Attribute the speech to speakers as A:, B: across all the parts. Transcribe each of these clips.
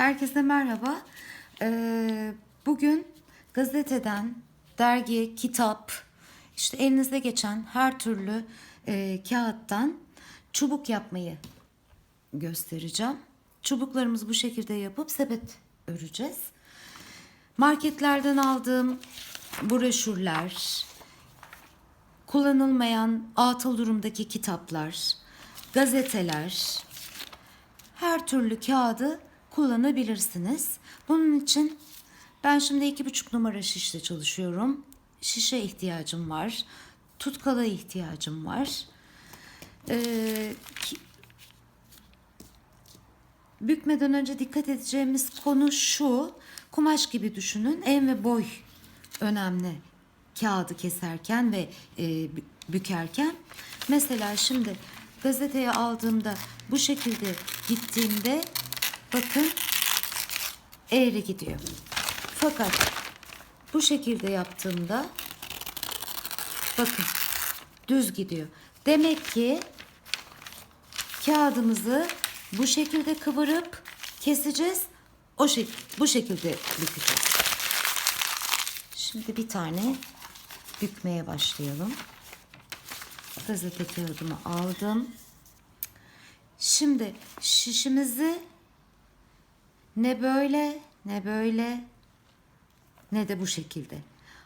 A: Herkese merhaba. Ee, bugün gazeteden, dergi, kitap, işte elinize geçen her türlü e, kağıttan çubuk yapmayı göstereceğim. Çubuklarımızı bu şekilde yapıp sepet öreceğiz. Marketlerden aldığım broşürler, kullanılmayan atıl durumdaki kitaplar, gazeteler, her türlü kağıdı kullanabilirsiniz. Bunun için ben şimdi iki buçuk numara şişle çalışıyorum. Şişe ihtiyacım var. Tutkala ihtiyacım var. Ee, bükmeden önce dikkat edeceğimiz konu şu. Kumaş gibi düşünün. En ve boy önemli. Kağıdı keserken ve e, bü- bükerken. Mesela şimdi gazeteyi aldığımda bu şekilde gittiğimde bakın eğri gidiyor. Fakat bu şekilde yaptığımda bakın düz gidiyor. Demek ki kağıdımızı bu şekilde kıvırıp keseceğiz. O şek bu şekilde bükeceğiz. Şimdi bir tane bükmeye başlayalım. Gazete kağıdımı aldım. Şimdi şişimizi ne böyle ne böyle ne de bu şekilde.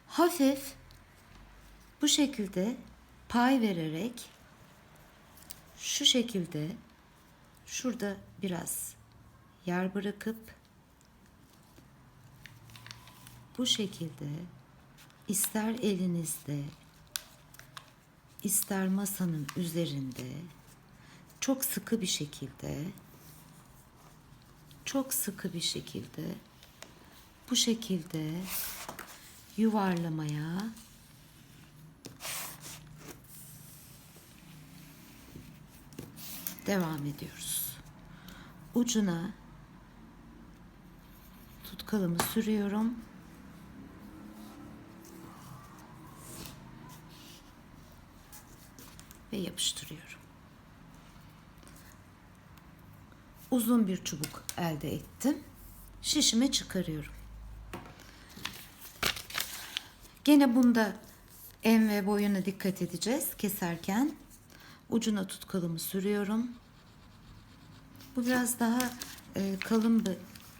A: Hafif bu şekilde pay vererek şu şekilde şurada biraz yer bırakıp bu şekilde ister elinizde ister masanın üzerinde çok sıkı bir şekilde çok sıkı bir şekilde bu şekilde yuvarlamaya devam ediyoruz. Ucuna tutkalımı sürüyorum. ve yapıştırıyorum. Uzun bir çubuk elde ettim. Şişimi çıkarıyorum. Gene bunda en ve boyuna dikkat edeceğiz keserken. Ucuna tutkalımı sürüyorum. Bu biraz daha e, kalın bir,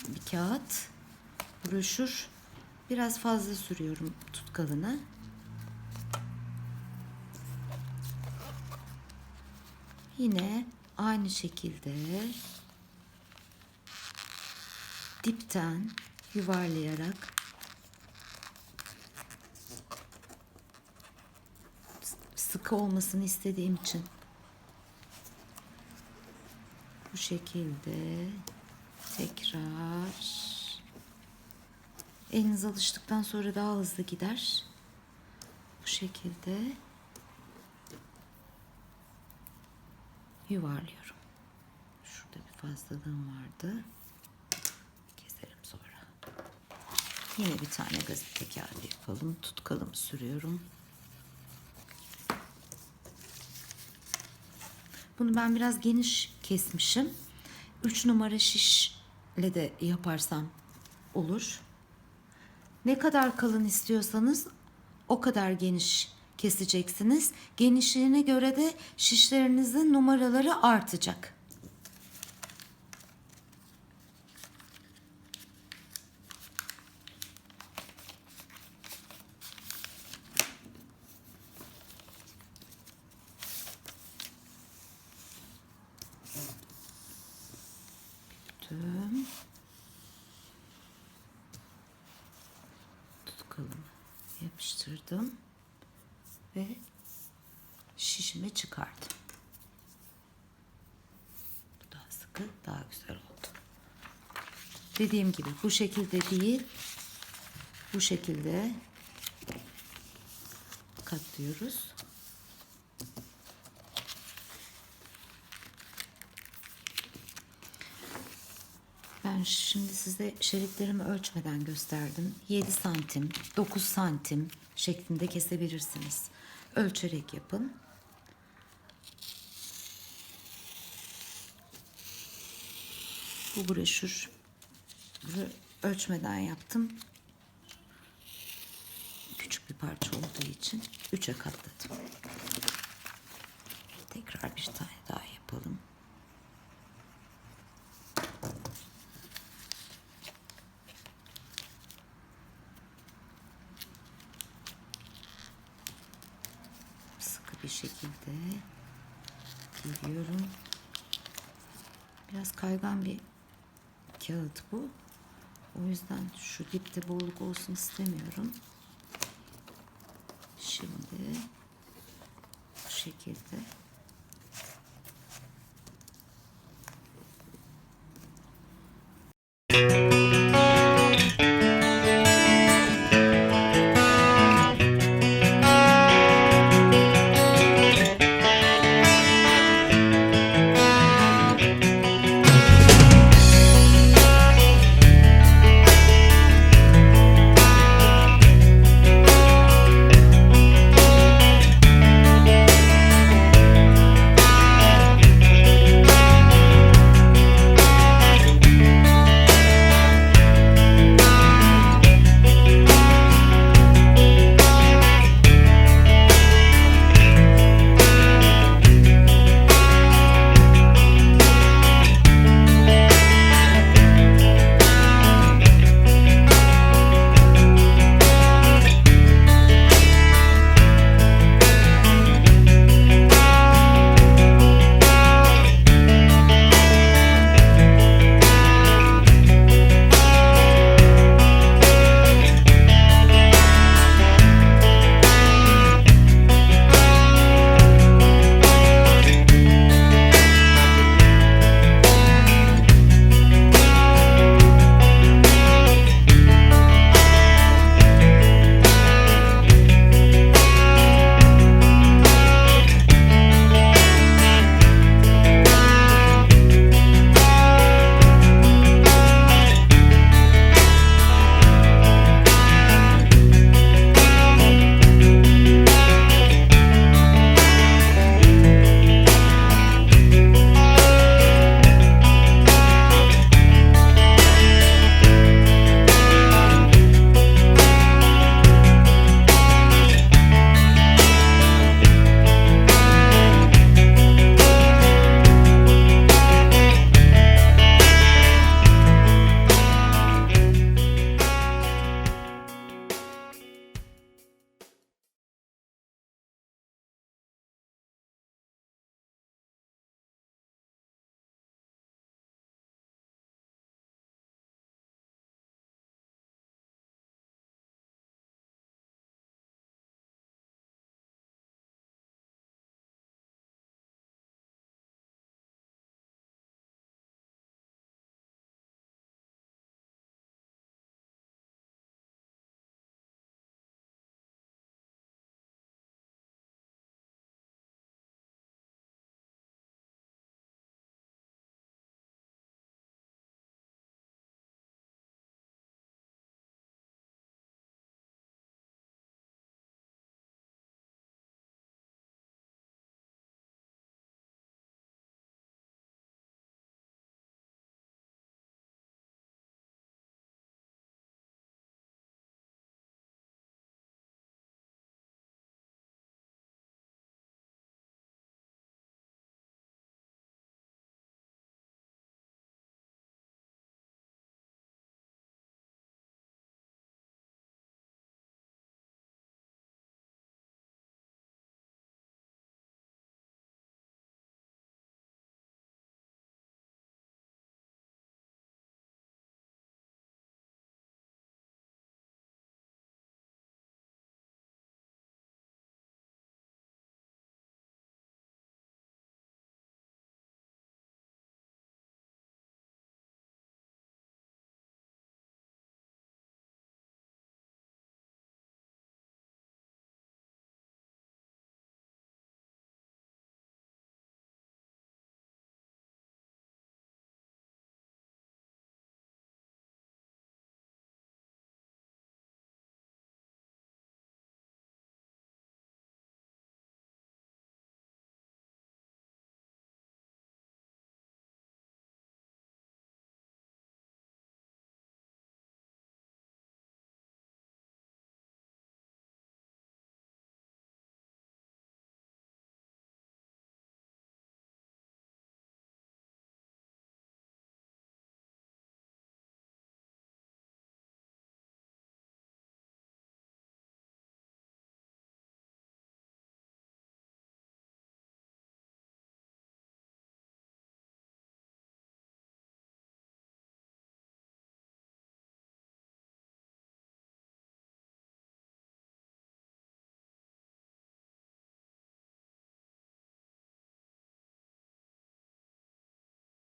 A: bir kağıt. Broşür. Biraz fazla sürüyorum tutkalını. Yine aynı şekilde dipten yuvarlayarak sıkı olmasını istediğim için bu şekilde tekrar eliniz alıştıktan sonra daha hızlı gider. Bu şekilde yuvarlıyorum. Şurada bir fazlalığım vardı. Keserim sonra. Yine bir tane gazete kağıdı yapalım. Tutkalım sürüyorum. Bunu ben biraz geniş kesmişim. 3 numara şişle de yaparsam olur. Ne kadar kalın istiyorsanız o kadar geniş keseceksiniz. Genişliğine göre de şişlerinizin numaraları artacak. Büktüm. Tutkalımı yapıştırdım ve şişimi çıkardım. Bu daha sıkı, daha güzel oldu. Dediğim gibi bu şekilde değil, bu şekilde katlıyoruz. Ben şimdi size şeritlerimi ölçmeden gösterdim. 7 santim, 9 santim şeklinde kesebilirsiniz. Ölçerek yapın. Bu broşür ölçmeden yaptım. Küçük bir parça olduğu için üçe katladım. Tekrar bir tane daha yapalım. Sıkı bir şekilde geliyorum. Biraz kaygan bir kağıt bu. O yüzden şu dipte bolluk olsun istemiyorum. Şimdi bu şekilde